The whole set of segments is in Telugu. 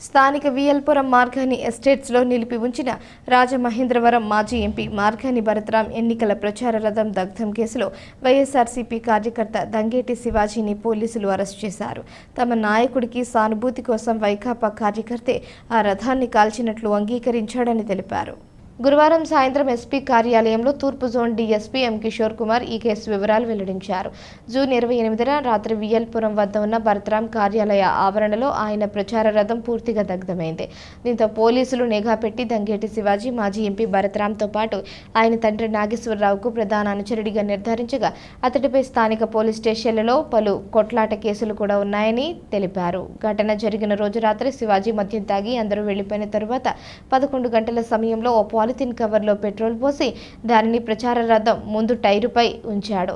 స్థానిక వియల్పురం మార్గాని ఎస్టేట్స్లో నిలిపి ఉంచిన రాజమహేంద్రవరం మాజీ ఎంపీ మార్గాని భరతరాం ఎన్నికల ప్రచార రథం దగ్ధం కేసులో వైఎస్ఆర్సీపీ కార్యకర్త దంగేటి శివాజీని పోలీసులు అరెస్ట్ చేశారు. తమ నాయకుడికి సానుభూతి కోసం వైకాపా కార్యకర్తే ఆ రథాన్ని కాల్చినట్లు అంగీకరించాడని తెలిపారు. గురువారం సాయంత్రం ఎస్పీ కార్యాలయంలో తూర్పు zone DSP M Kishore Kumar ఈ కేసు వివరాలు వెల్లడించారు. జూన్ ఇరవై ఎనిమిదిన రాత్రి వియల్పురం వద్ద ఉన్న భరతరాం కార్యాలయ ఆవరణలో ఆయన ప్రచార రథం పూర్తిగా దగ్ధమైంది. దీంతో పోలీసులు నిఘా పెట్టి దంగేటి శివాజీ మాజీ ఎంపీ భరతరాంతో పాటు ఆయన తండ్రి నాగేశ్వరరావుకు ప్రధాన అనుచరుడిగా నిర్ధారించగా అతడిపై స్థానిక పోలీస్ స్టేషన్లలో పలు కొట్లాట కేసులు కూడా ఉన్నాయని తెలిపారు. ఘటన జరిగిన రోజు రాత్రి శివాజీ మద్యం తాగి అందరూ వెళ్ళిపోయిన తరువాత పదకొండు గంటల సమయంలో ఓ పాలిథిన్ కవర్లో పెట్రోల్ పోసి దానిని ప్రచార రథం ముందు టైరుపై ఉంచాడు.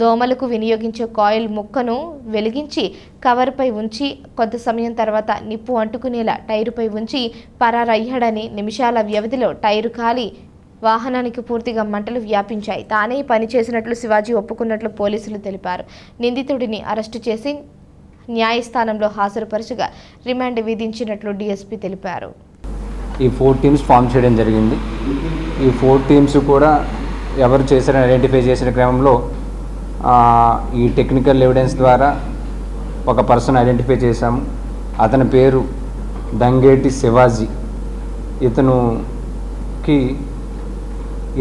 దోమలకు వినియోగించే కాయిల్ ముక్కను వెలిగించి కవర్పై ఉంచి కొంత సమయం తర్వాత నిప్పు అంటుకునేలా టైరుపై ఉంచి పరారయ్యాడని నిమిషాల వ్యవధిలో టైరు కాలి వాహనానికి పూర్తిగా మంటలు వ్యాపించాయి. తానే పని చేసినట్లు శివాజీ ఒప్పుకున్నట్లు పోలీసులు తెలిపారు. నిందితుడిని అరెస్టు చేసి న్యాయస్థానంలో హాజరుపరచగా రిమాండ్ విధించినట్లు డీఎస్పీ తెలిపారు. ఈ ఫోర్ టీమ్స్ ఫామ్ చేయడం జరిగింది. ఈ ఫోర్ టీమ్స్ కూడా ఎవరు చేశారని ఐడెంటిఫై చేసిన క్రమంలో ఈ టెక్నికల్ ఎవిడెన్స్ ద్వారా ఒక పర్సన్ ఐడెంటిఫై చేశాము. అతని పేరు దంగేటి శివాజీ. ఇతనుకి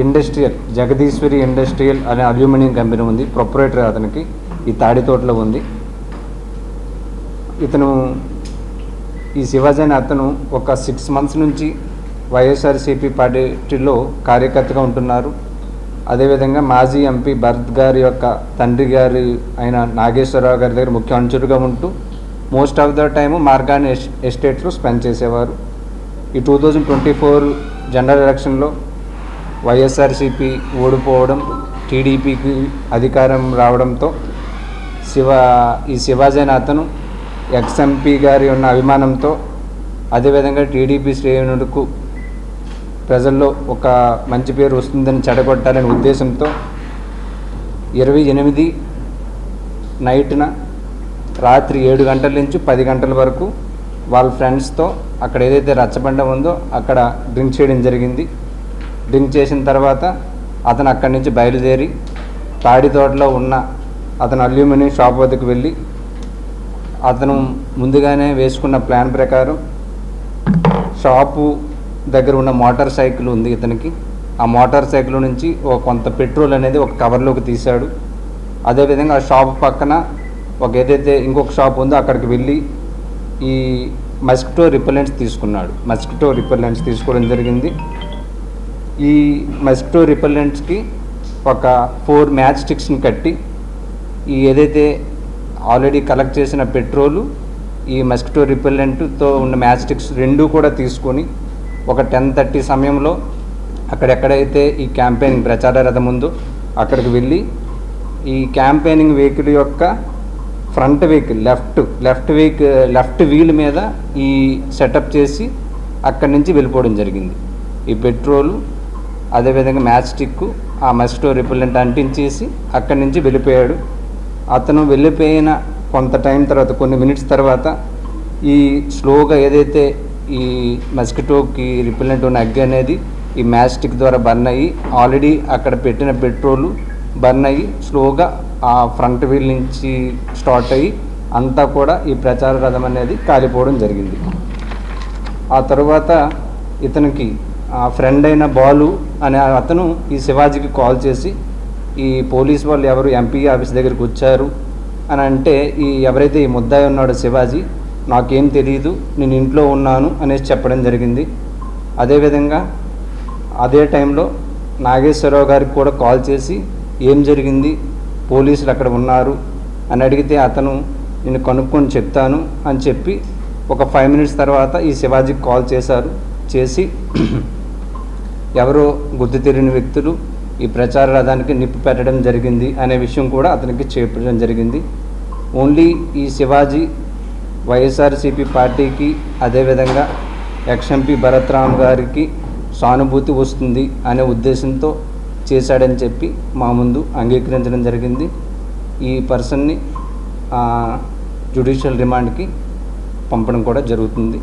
ఇండస్ట్రియల్ జగదీశ్వరి ఇండస్ట్రియల్ అనే అల్యూమినియం కంపెనీ ఉంది. ప్రొపరేటర్ అతనికి ఈ తాడితోటలో ఉంది. ఇతను ఈ శివాజీ అనే అతను ఒక సిక్స్ మంత్స్ నుంచి వైఎస్ఆర్సీపీ పార్టీలో కార్యకర్తగా ఉంటున్నారు. అదేవిధంగా మాజీ ఎంపీ భరత్ గారి యొక్క తండ్రి గారి అయిన నాగేశ్వరరావు గారి దగ్గర ముఖ్య అనుచరుగా ఉంటూ most of the time Margani S ఎస్టేట్లో స్పెండ్ చేసేవారు. ఈ two thousand twenty four general ఎలక్షన్లో వైఎస్ఆర్సీపీ ఓడిపోవడం టీడీపీకి అధికారం రావడంతో శివ ఈ శివాజీ అతను ఎక్స్ఎంపీ గారి ఉన్న అభిమానంతో అదేవిధంగా టీడీపీ శ్రేణులకు ప్రజల్లో ఒక మంచి పేరు వస్తుందని చెడగొట్టాలనే ఉద్దేశంతో ఇరవై ఎనిమిది నైట్న రాత్రి ఏడు గంటల నుంచి పది గంటల వరకు వాళ్ళ ఫ్రెండ్స్తో అక్కడ ఏదైతే రచ్చబండ ఉందో అక్కడ డ్రింక్ చేయడం జరిగింది. డ్రింక్ చేసిన తర్వాత అతను అక్కడి నుంచి బయలుదేరి తాడి తోటలో ఉన్న అతను అల్యూమినియం షాప్ వద్దకు వెళ్ళి అతను ముందుగానే వేసుకున్న ప్లాన్ ప్రకారం షాపు దగ్గర ఉన్న మోటార్ సైకిల్ ఉంది ఇతనికి. ఆ మోటార్ సైకిల్ నుంచి ఒక కొంత పెట్రోల్ అనేది ఒక కవర్లోకి తీశాడు. అదేవిధంగా ఆ షాప్ పక్కన ఒక ఏదైతే ఇంకొక షాప్ ఉందో అక్కడికి వెళ్ళి ఈ మస్కిటో రిపెలెంట్స్ తీసుకున్నాడు. మస్కిటో రిపెలెంట్స్ తీసుకోవడం జరిగింది. ఈ మస్కిటో రిపెలెంట్స్కి ఒక ఫోర్ మ్యాచ్ స్టిక్స్ని కట్టి ఈ ఏదైతే ఆల్రెడీ కలెక్ట్ చేసిన పెట్రోలు ఈ మస్కిటో రిపెల్లెంట్తో ఉన్న మ్యాచ్ స్టిక్స్ రెండు కూడా తీసుకొని ఒక టెన్ థర్టీ సమయంలో అక్కడెక్కడైతే ఈ క్యాంపెయినింగ్ ప్రచార రథం ఉందో అక్కడికి వెళ్ళి ఈ క్యాంపెయినింగ్ వెహికల్ యొక్క front vehicle left left vehicle left wheel మీద ఈ సెటప్ చేసి అక్కడి నుంచి వెళ్ళిపోవడం జరిగింది. ఈ పెట్రోలు అదేవిధంగా మ్యాచ్ స్టిక్ ఆ మస్టో రిపెల్లెంట్ అంటించేసి అక్కడి నుంచి వెళ్ళిపోయాడు. అతను వెళ్ళిపోయిన కొంత టైం తర్వాత కొన్ని మినిట్స్ తర్వాత ఈ స్లోగా ఏదైతే ఈ మస్కిటోకి రిపెల్లెంట్ ఉన్న అగ్గి అనేది ఈ మ్యాస్టిక్ ద్వారా బర్న్ అయ్యి ఆల్రెడీ అక్కడ పెట్టిన పెట్రోలు బర్న్ అయ్యి స్లోగా ఆ ఫ్రంట్ వీల్ నుంచి స్టార్ట్ అయ్యి అంతా కూడా ఈ ప్రచార రథం అనేది కాలిపోవడం జరిగింది. ఆ తరువాత ఇతనికి ఆ ఫ్రెండ్ అయిన బాలు అనే అతను ఈ శివాజీకి కాల్ చేసి ఈ పోలీస్ వాళ్ళు ఎవరు ఎంపీ ఆఫీస్ దగ్గరికి వచ్చారు అని అంటే ఈ ఎవరైతే ఈ ముద్దాయి ఉన్నాడో శివాజీ నాకేం తెలియదు నేను ఇంట్లో ఉన్నాను అనేసి చెప్పడం జరిగింది. అదేవిధంగా అదే టైంలో నాగేశ్వరరావు గారికి కూడా కాల్ చేసి ఏం జరిగింది పోలీసులు అక్కడ ఉన్నారు అని అడిగితే అతను నేను కనుక్కొని చెప్తాను అని చెప్పి ఒక ఫైవ్ మినిట్స్ తర్వాత ఈ శివాజీకి కాల్ చేశారు. చేసి ఎవరో గుర్తు తెలియని వ్యక్తులు ఈ ప్రచార రథానికి నిప్పు పెట్టడం జరిగింది అనే విషయం కూడా అతనికి చెప్పడం జరిగింది. ఓన్లీ ఈ శివాజీ వైఎస్ఆర్సీపీ పార్టీకి అదేవిధంగా ఎక్స్ఎంపీ భరత్రామ్ గారికి సానుభూతి వస్తుంది అనే ఉద్దేశంతో చేశాడని చెప్పి మా ముందు అంగీకరించడం జరిగింది. ఈ పర్సన్ని జ్యుడిషియల్ రిమాండ్కి పంపడం కూడా జరుగుతుంది.